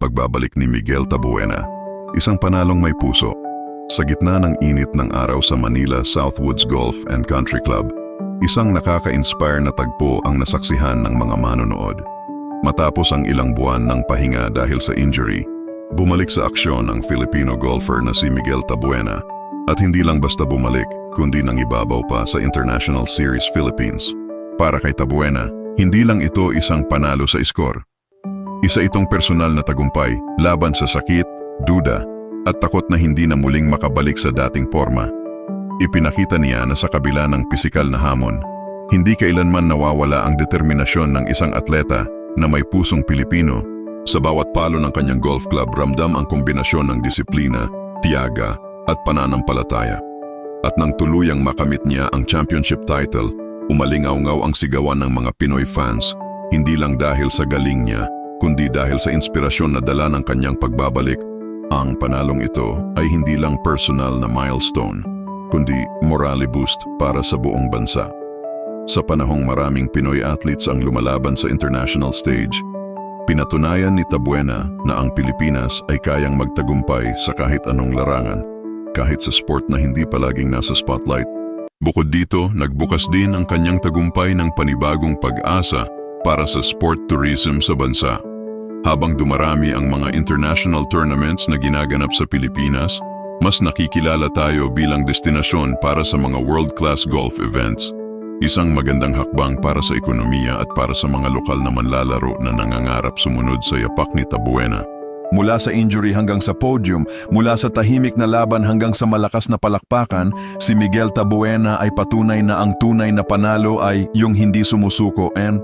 pagbabalik ni Miguel Tabuena, isang panalong may puso. Sa gitna ng init ng araw sa Manila Southwoods Golf and Country Club, isang nakaka-inspire na tagpo ang nasaksihan ng mga manonood. Matapos ang ilang buwan ng pahinga dahil sa injury, bumalik sa aksyon ang Filipino golfer na si Miguel Tabuena at hindi lang basta bumalik kundi nang ibabaw pa sa International Series Philippines. Para kay Tabuena, hindi lang ito isang panalo sa iskor. Isa itong personal na tagumpay laban sa sakit, duda, at takot na hindi na muling makabalik sa dating forma. Ipinakita niya na sa kabila ng pisikal na hamon, hindi kailanman nawawala ang determinasyon ng isang atleta na may pusong Pilipino. Sa bawat palo ng kanyang golf club ramdam ang kombinasyon ng disiplina, tiyaga, at pananampalataya. At nang tuluyang makamit niya ang championship title, umalingaw-ngaw ang sigawan ng mga Pinoy fans, hindi lang dahil sa galing niya, kundi dahil sa inspirasyon na dala ng kanyang pagbabalik. Ang panalong ito ay hindi lang personal na milestone, kundi morale boost para sa buong bansa. Sa panahong maraming Pinoy athletes ang lumalaban sa international stage, pinatunayan ni Tabuena na ang Pilipinas ay kayang magtagumpay sa kahit anong larangan, kahit sa sport na hindi palaging nasa spotlight. Bukod dito, nagbukas din ang kanyang tagumpay ng panibagong pag-asa para sa sport tourism sa bansa. Habang dumarami ang mga international tournaments na ginaganap sa Pilipinas, mas nakikilala tayo bilang destinasyon para sa mga world-class golf events. Isang magandang hakbang para sa ekonomiya at para sa mga lokal na manlalaro na nangangarap sumunod sa yapak ni Tabuena. Mula sa injury hanggang sa podium, mula sa tahimik na laban hanggang sa malakas na palakpakan, si Miguel Tabuena ay patunay na ang tunay na panalo ay yung hindi sumusuko and